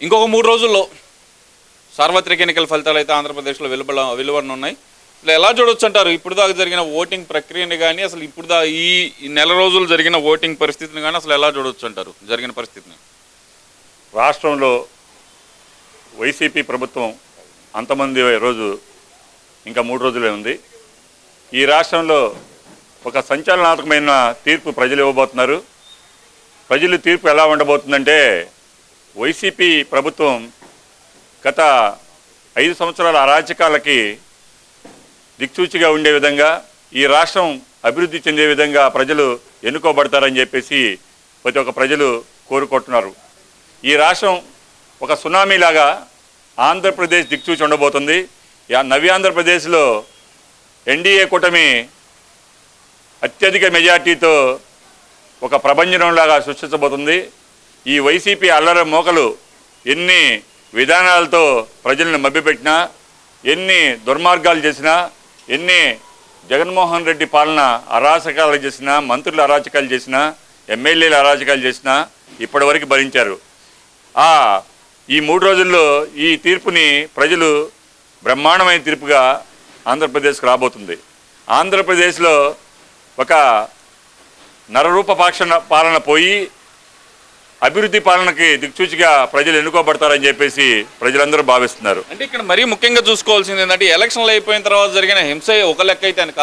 ఇంకొక మూడు రోజుల్లో సార్వత్రిక ఎన్నికల ఫలితాలు అయితే ఆంధ్రప్రదేశ్లో వెలువడ వెలువడనున్నాయి అసలు ఎలా చూడొచ్చు అంటారు? ఇప్పుడు దాకా జరిగిన ఓటింగ్ ప్రక్రియని కానీ అసలు ఇప్పుడు దా ఈ ఈ నెల రోజులు జరిగిన ఓటింగ్ పరిస్థితిని కానీ అసలు ఎలా చూడొచ్చు అంటారు జరిగిన పరిస్థితిని? రాష్ట్రంలో వైసీపీ ప్రభుత్వం అంతమంది రోజు ఇంకా మూడు రోజులే ఉంది. ఈ రాష్ట్రంలో ఒక సంచలనాత్మకమైన తీర్పు ప్రజలు ఇవ్వబోతున్నారు. ప్రజలు తీర్పు ఎలా ఉండబోతుందంటే వైసీపీ ప్రభుత్వం గత ఐదు సంవత్సరాల అరాచకాలకి దిక్సూచిగా ఉండే విధంగా ఈ రాష్ట్రం అభివృద్ధి చెందే విధంగా ప్రజలు ఎన్నుకోబడతారని చెప్పేసి ప్రతి ఒక్క ప్రజలు కోరుకుంటున్నారు. ఈ రాష్ట్రం ఒక సునామీలాగా ఆంధ్రప్రదేశ్ దిక్సూచి ఉండబోతుంది. యా నవ్యాంధ్రప్రదేశ్లో ఎన్డీఏ కూటమి అత్యధిక మెజార్టీతో ఒక ప్రభంజనంలాగా సృష్టించబోతుంది. ఈ వైసీపీ అల్లర మోకలు ఎన్ని విధానాలతో ప్రజలను మభ్యపెట్టినా ఎన్ని దుర్మార్గాలు చేసినా ఎన్ని జగన్మోహన్ రెడ్డి పాలన అరాచకాలు చేసినా మంత్రులు అరాచకాలు చేసినా ఎమ్మెల్యేలు అరాచకాలు చేసినా ఇప్పటివరకు భరించారు. ఆ ఈ మూడు రోజుల్లో ఈ తీర్పుని ప్రజలు బ్రహ్మాండమైన తీర్పుగా ఆంధ్రప్రదేశ్కు రాబోతుంది. ఆంధ్రప్రదేశ్లో ఒక నరరూప పాక్షణ పాలన పోయి అభివృద్ధి పాలనకి దిక్సూచిగా ప్రజలు ఎన్నుకోబడతారని చెప్పేసి ప్రజలందరూ భావిస్తున్నారు. అంటే ఇక్కడ మరీ ముఖ్యంగా చూసుకోవాల్సింది ఏంటంటే ఎలక్షన్లు అయిపోయిన తర్వాత జరిగిన హింస ఒక లెక్క అయితే కనుక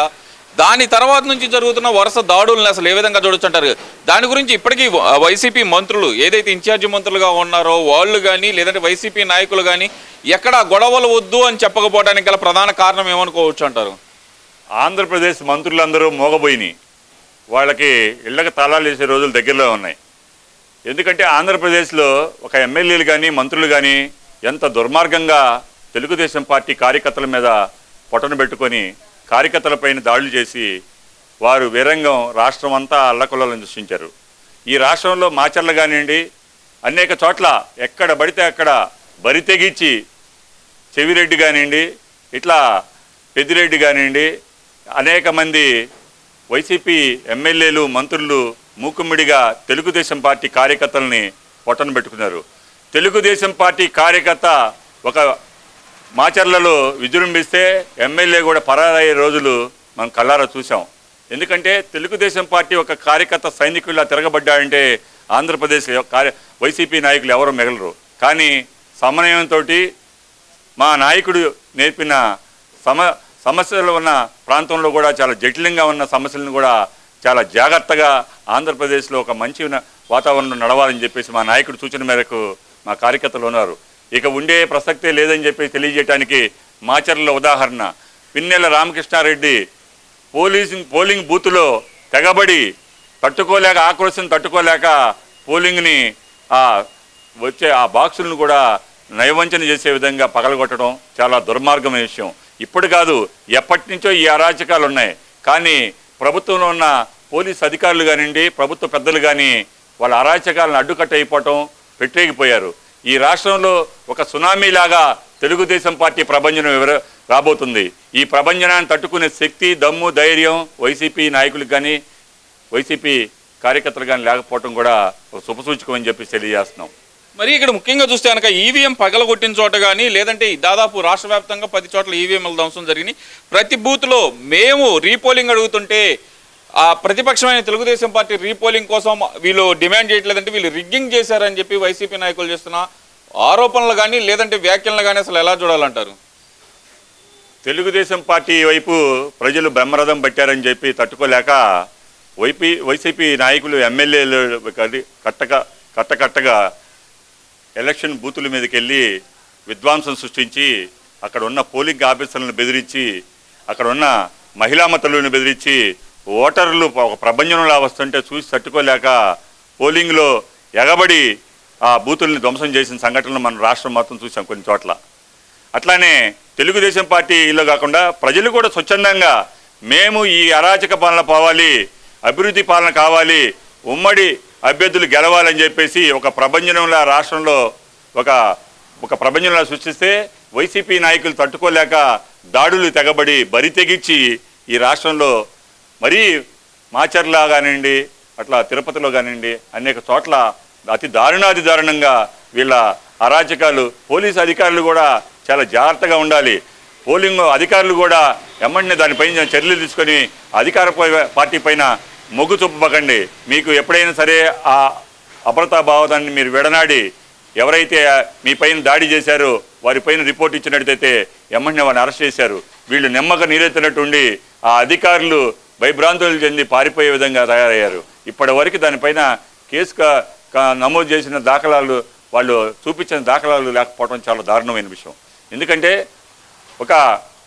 దాని తర్వాత నుంచి జరుగుతున్న వరుస దాడుల్ని అసలు ఏ విధంగా చూడొచ్చు అంటారు దాని గురించి ఇప్పటికీ వైసీపీ మంత్రులు ఏదైతే ఇన్ఛార్జి మంత్రులుగా ఉన్నారో వాళ్ళు కానీ లేదంటే వైసీపీ నాయకులు కానీ ఎక్కడ గొడవలు వద్దు అని చెప్పకపోవడానికి గల ప్రధాన కారణం ఏమనుకోవచ్చు అంటారు? ఆంధ్రప్రదేశ్ మంత్రులందరూ మోగబోయినాయి వాళ్ళకి ఇళ్ళకి తాళాలు వేసే రోజులు దగ్గరలో ఉన్నాయి. ఎందుకంటే ఆంధ్రప్రదేశ్లో ఒక ఎమ్మెల్యేలు కానీ మంత్రులు కానీ ఎంత దుర్మార్గంగా తెలుగుదేశం పార్టీ కార్యకర్తల మీద పొట్టను పెట్టుకొని కార్యకర్తలపైన దాడులు చేసి వారు వీరంగం రాష్ట్రం అంతా అల్లకొల్లను సృష్టించారు. ఈ రాష్ట్రంలో మాచర్లు కానివ్వండి అనేక చోట్ల ఎక్కడ పడితే అక్కడ బరి తెగించి చెవిరెడ్డి కానివ్వండి ఇట్లా పెద్దిరెడ్డి కానివ్వండి అనేక మంది వైసీపీ ఎమ్మెల్యేలు మంత్రులు మూకుమ్మిడిగా తెలుగుదేశం పార్టీ కార్యకర్తల్ని పొట్టన పెట్టుకున్నారు. తెలుగుదేశం పార్టీ కార్యకర్త ఒక మాచర్లలో విజృంభిస్తే ఎమ్మెల్యే కూడా పరారయ్యే రోజులు మనం కళ్ళారా చూసాం ఎందుకంటే తెలుగుదేశం పార్టీ ఒక కార్యకర్త సైనికుల్లా తిరగబడ్డాడంటే ఆంధ్రప్రదేశ్ కార్య వైసీపీ నాయకులు ఎవరు మిగలరు. కానీ సమన్వయంతో మా నాయకుడు నేర్పిన సమ సమస్యలు ఉన్న ప్రాంతంలో కూడా చాలా జటిలంగా ఉన్న సమస్యలను కూడా చాలా జాగ్రత్తగా ఆంధ్రప్రదేశ్లో ఒక మంచి వాతావరణం నడవాలని చెప్పేసి మా నాయకుడు సూచన మేరకు మా కార్యకర్తలు ఉన్నారు. ఇక ఉండే ప్రసక్తే లేదని చెప్పి తెలియజేయడానికి మాచర్ల ఉదాహరణ. పిన్నెల రామకృష్ణారెడ్డి పోలీసింగ్ పోలింగ్ బూత్లో తెగబడి తట్టుకోలేక ఆక్రోశం తట్టుకోలేక పోలింగ్ని ఆ వచ్చే ఆ బాక్సులను కూడా నయవంచన చేసే విధంగా పగలగొట్టడం చాలా దుర్మార్గమైన విషయం. ఇప్పుడు కాదు ఎప్పటి నుంచో ఈ అరాచకాలు ఉన్నాయి కానీ ప్రభుత్వంలో ఉన్న పోలీస్ అధికారులు కానివ్వండి ప్రభుత్వ పెద్దలు కానీ వాళ్ళ అరాచకాలను అడ్డుకట్ట అయిపోవటం పెట్టేకిపోయారు ఈ రాష్ట్రంలో ఒక సునామీ లాగా తెలుగుదేశం పార్టీ ప్రభంజనం వివర రాబోతుంది? ఈ ప్రభంజనాన్ని తట్టుకునే శక్తి దమ్ము ధైర్యం వైసీపీ నాయకులకు కానీ వైసీపీ కార్యకర్తలు కానీ లేకపోవటం కూడా ఒక శుభసూచకం అని చెప్పి తెలియజేస్తున్నాం. మరి ఇక్కడ ముఖ్యంగా చూస్తే కనుక ఈవీఎం పగలగొట్టిన చోట కానీ లేదంటే దాదాపు రాష్ట్ర వ్యాప్తంగా పది చోట్ల ఈవీఎంల ధ్వంసం జరిగినాయి. ప్రతి బూత్లో మేము రీపోలింగ్ అడుగుతుంటే ఆ ప్రతిపక్షమైన తెలుగుదేశం పార్టీ రీపోలింగ్ కోసం వీళ్ళు డిమాండ్ చేయట్లేదంటే వీళ్ళు రిగ్గింగ్ చేశారని చెప్పి వైసీపీ నాయకులు చేస్తున్న ఆరోపణలు కానీ లేదంటే వ్యాఖ్యలను కానీ అసలు ఎలా చూడాలంటారు? తెలుగుదేశం పార్టీ వైపు ప్రజలు బ్రహ్మరథం పట్టారని చెప్పి తట్టుకోలేక వైపీ వైసీపీ నాయకులు ఎమ్మెల్యేలు కట్టక కట్టకట్టగా ఎలక్షన్ బూతుల మీదకి వెళ్ళి విద్వాంసం సృష్టించి అక్కడ ఉన్న పోలింగ్ ఆఫీసర్లను బెదిరించి అక్కడ ఉన్న మహిళా మతలను బెదిరించి ఓటర్లు ఒక ప్రభంజనంలా వస్తుంటే చూసి తట్టుకోలేక పోలింగ్లో ఎగబడి ఆ బూతుల్ని ధ్వంసం చేసిన సంఘటనలు మనం రాష్ట్రం మొత్తం చూసాం కొన్ని చోట్ల. అట్లానే తెలుగుదేశం పార్టీలో కాకుండా ప్రజలు కూడా స్వచ్ఛందంగా మేము ఈ అరాచక పాలన పోవాలి అభివృద్ధి పాలన కావాలి ఉమ్మడి అభ్యర్థులు గెలవాలని చెప్పేసి ఒక ప్రభంజనంలా రాష్ట్రంలో ఒక ఒక ప్రభంజనంలా సృష్టిస్తే వైసీపీ నాయకులు తట్టుకోలేక దాడులు తెగబడి బరి తెగించి ఈ రాష్ట్రంలో మరీ మాచర్లా కానివ్వండి అట్లా తిరుపతిలో కానివ్వండి అనేక చోట్ల అతి దారుణాది దారుణంగా వీళ్ళ అరాచకాలు పోలీసు అధికారులు కూడా చాలా జాగ్రత్తగా ఉండాలి. పోలింగ్ అధికారులు కూడా ఎమ్మంటే దానిపైన చర్యలు తీసుకొని అధికార పార్టీ పైన మొగ్గు చూపకండి. మీకు ఎప్పుడైనా సరే ఆ అప్రతాభావతాన్ని మీరు విడనాడి ఎవరైతే మీ పైన దాడి చేశారో వారిపైన రిపోర్ట్ ఇచ్చినట్టయితే ఎమ్మెల్యే వారిని అరెస్ట్ చేశారు. వీళ్ళు నెమ్మక నీరెత్తినట్టుండి ఆ అధికారులు భయభ్రాంతులు చెంది పారిపోయే విధంగా తయారయ్యారు. ఇప్పటి వరకు దానిపైన కేసు నమోదు చేసిన దాఖలాలు వాళ్ళు చూపించిన దాఖలాలు లేకపోవడం చాలా దారుణమైన విషయం. ఎందుకంటే ఒక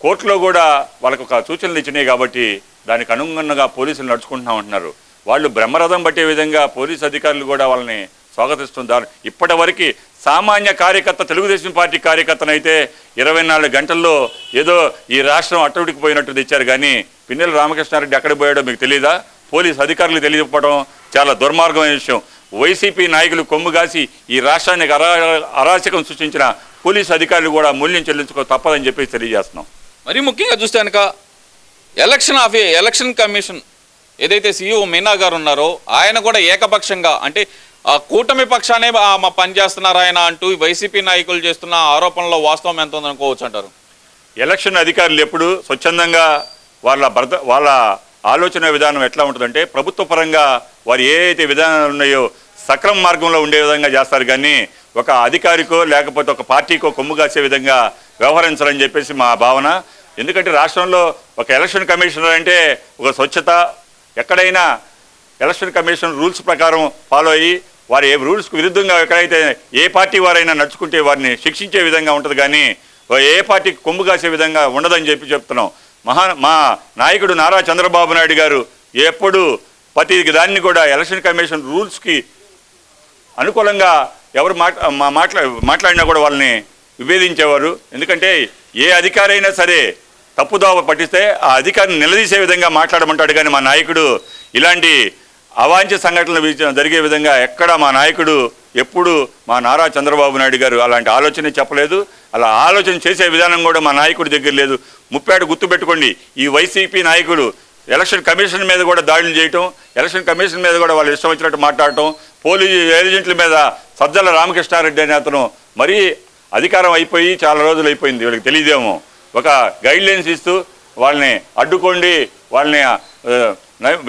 కోర్టులో కూడా వాళ్ళకు ఒక సూచనలు ఇచ్చినాయి కాబట్టి దానికి అనుగుణంగా పోలీసులు నడుచుకుంటున్నా ఉంటున్నారు వాళ్ళు బ్రహ్మరథం పట్టే విధంగా పోలీసు అధికారులు కూడా వాళ్ళని స్వాగతిస్తున్నారు ఇప్పటివరకు సామాన్య కార్యకర్త తెలుగుదేశం పార్టీ కార్యకర్తనైతే ఇరవై నాలుగు గంటల్లో ఏదో ఈ రాష్ట్రం అట్టడికి పోయినట్టు తెచ్చారు. కానీ పిన్నెల రామకృష్ణారెడ్డి ఎక్కడ పోయాడో మీకు తెలియదా పోలీసు అధికారులు తెలియకపోవడం చాలా దుర్మార్గమైన విషయం. వైసీపీ నాయకులు కొమ్ము కాసి ఈ రాష్ట్రానికి అరా అరాచకం సృష్టించిన పోలీసు అధికారులు కూడా మూల్యం చెల్లించుకో తప్పదని చెప్పేసి తెలియజేస్తున్నాం. మరి ముఖ్యంగా చూస్తే కనుక ఎలక్షన్ ఆఫీ ఎలక్షన్ కమిషన్ ఏదైతే సీఈఓ మీనా గారు ఉన్నారో ఆయన కూడా ఏకపక్షంగా అంటే ఆ కూటమి పక్షానే మా పనిచేస్తున్నారు ఆయన అంటూ వైసీపీ నాయకులు చేస్తున్న ఆరోపణలో వాస్తవం ఎంత ఉందనుకోవచ్చు అంటారు? ఎలక్షన్ అధికారులు ఎప్పుడు స్వచ్ఛందంగా వాళ్ళ భర్త వాళ్ళ ఆలోచన విధానం ఎట్లా ఉంటుందంటే ప్రభుత్వ పరంగా వారు ఏదైతే విధానాలు ఉన్నాయో సక్రమ మార్గంలో ఉండే విధంగా చేస్తారు. కానీ ఒక అధికారికో లేకపోతే ఒక పార్టీకో కొమ్ము కాసే విధంగా వ్యవహరించాలని చెప్పేసి మా భావన. ఎందుకంటే రాష్ట్రంలో ఒక ఎలక్షన్ కమిషనర్ అంటే ఒక స్వచ్ఛత ఎక్కడైనా ఎలక్షన్ కమిషన్ రూల్స్ ప్రకారం ఫాలో అయ్యి వారు ఏ రూల్స్కు విరుద్ధంగా ఎక్కడైతే ఏ పార్టీ వారైనా నడుచుకుంటే వారిని శిక్షించే విధంగా ఉంటుంది కానీ ఏ పార్టీకి కొమ్ము కాసే విధంగా ఉండదని చెప్పి చెప్తున్నాం. మహా మా నాయకుడు నారా చంద్రబాబు నాయుడు గారు ఎప్పుడు ప్రతి దాన్ని కూడా ఎలక్షన్ కమిషన్ రూల్స్కి అనుకూలంగా ఎవరు మా మాట్లా మాట్లాడినా కూడా వాళ్ళని విభేదించేవారు. ఎందుకంటే ఏ అధికారైనా సరే తప్పుదోవ పట్టిస్తే ఆ అధికారిని నిలదీసే విధంగా మాట్లాడమంటాడు. కానీ మా నాయకుడు ఇలాంటి అవాంఛ సంఘటనలు జరిగే విధంగా ఎక్కడ మా నాయకుడు ఎప్పుడు మా నారా చంద్రబాబు నాయుడు గారు అలాంటి ఆలోచన చెప్పలేదు. అలా ఆలోచన చేసే విధానం కూడా మా నాయకుడి దగ్గర లేదు. ముప్పేట గుర్తుపెట్టుకోండి ఈ వైసీపీ నాయకుడు ఎలక్షన్ కమిషన్ మీద కూడా దాడులు చేయటం ఎలక్షన్ కమిషన్ మీద కూడా వాళ్ళు ఇష్టం వచ్చినట్టు మాట్లాడటం పోలీసు ఏజెంట్ల మీద సజ్జల రామకృష్ణారెడ్డి అనే అతను మరీ అధికారం అయిపోయి చాలా రోజులు అయిపోయింది. వీళ్ళకి తెలియదేమో. ఒక గైడ్లైన్స్ ఇస్తూ వాళ్ళని అడ్డుకోండి వాళ్ళని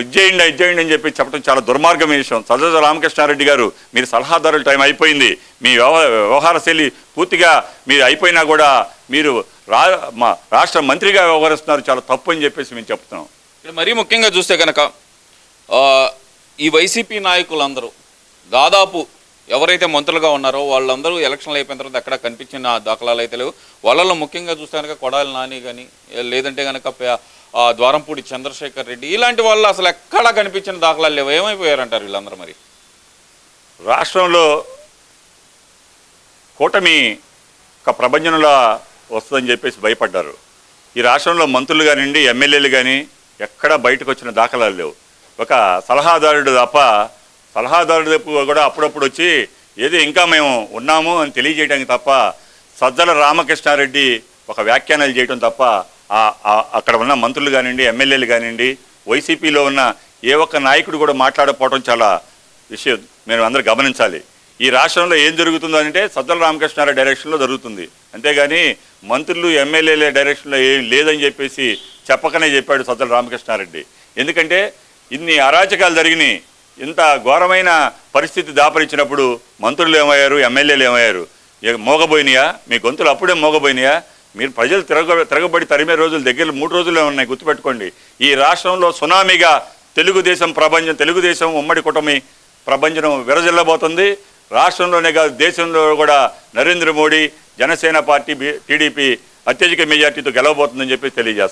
విజయండి విజయండి అని చెప్పి చెప్పడం చాలా దుర్మార్గమైన విషయం. సజ్జల రామకృష్ణారెడ్డి గారు మీరు సలహాదారుల టైం అయిపోయింది. మీ వ్యవహార శైలి పూర్తిగా మీరు అయిపోయినా కూడా మీరు రా మా రాష్ట్ర మంత్రిగా వ్యవహరిస్తున్నారు. చాలా తప్పు అని చెప్పేసి మేము చెప్తున్నాం. ఇక్కడ మరీ ముఖ్యంగా చూస్తే కనుక ఈ వైసీపీ నాయకులందరూ దాదాపు ఎవరైతే మంత్రులుగా ఉన్నారో వాళ్ళందరూ ఎలక్షన్లు అయిపోయిన తర్వాత ఎక్కడ కనిపించిన దాఖలాలు అయితే లేవు. వాళ్ళలో ముఖ్యంగా చూస్తే కనుక కొడాలి నాని కానీ లేదంటే కనుక ద్వారంపూడి చంద్రశేఖర్ రెడ్డి ఇలాంటి వాళ్ళు అసలు ఎక్కడా కనిపించిన దాఖలాలు లేవు. ఏమైపోయారంటారు వీళ్ళందరూ మరి? రాష్ట్రంలో కూటమి ఒక ప్రభంజనలా వస్తుందని చెప్పేసి భయపడ్డారు. ఈ రాష్ట్రంలో మంత్రులు కానివ్వండి ఎమ్మెల్యేలు కానీ ఎక్కడ బయటకు వచ్చిన దాఖలాలు లేవు. ఒక సలహాదారుడు తప్ప సలహాదారుడు కూడా అప్పుడప్పుడు వచ్చి ఏదో ఇంకా మేము ఉన్నాము అని తెలియజేయడానికి తప్ప సజ్జల రామకృష్ణారెడ్డి ఒక వ్యాఖ్యానాలు చేయడం తప్ప అక్కడ ఉన్న మంత్రులు కానివ్వండి ఎమ్మెల్యేలు కానివ్వండి వైసీపీలో ఉన్న ఏ ఒక్క నాయకుడు కూడా మాట్లాడకపోవడం చాలా విషయం. మేము అందరూ గమనించాలి. ఈ రాష్ట్రంలో ఏం జరుగుతుందో అంటే సజ్జల రామకృష్ణారెడ్డి డైరెక్షన్లో జరుగుతుంది. అంతేగాని మంత్రులు ఎమ్మెల్యేల డైరెక్షన్లో ఏం లేదని చెప్పేసి చెప్పకనే చెప్పాడు సజ్జల రామకృష్ణారెడ్డి. ఎందుకంటే ఇన్ని అరాచకాలు జరిగినాయి. ఇంత ఘోరమైన పరిస్థితి దాపరించినప్పుడు మంత్రులు ఏమయ్యారు ఎమ్మెల్యేలు ఏమయ్యారు? మోగబోయినాయా? మీ గొంతులు అప్పుడే మోగబోయినాయా? మీరు ప్రజలు తిరగ తిరగబడి తరిమే రోజులు దగ్గర మూడు రోజులే ఉన్నాయి గుర్తుపెట్టుకోండి. ఈ రాష్ట్రంలో సునామీగా తెలుగుదేశం ప్రభంజం తెలుగుదేశం ఉమ్మడి కూటమి ప్రభంజనం విరజిల్లబోతుంది. రాష్ట్రంలోనే కాదు దేశంలో కూడా నరేంద్ర మోడీ జనసేన పార్టీ బి- టీడీపీ అత్యధిక మెజార్టీతో గెలవబోతుందని చెప్పి తెలియజేస్తాం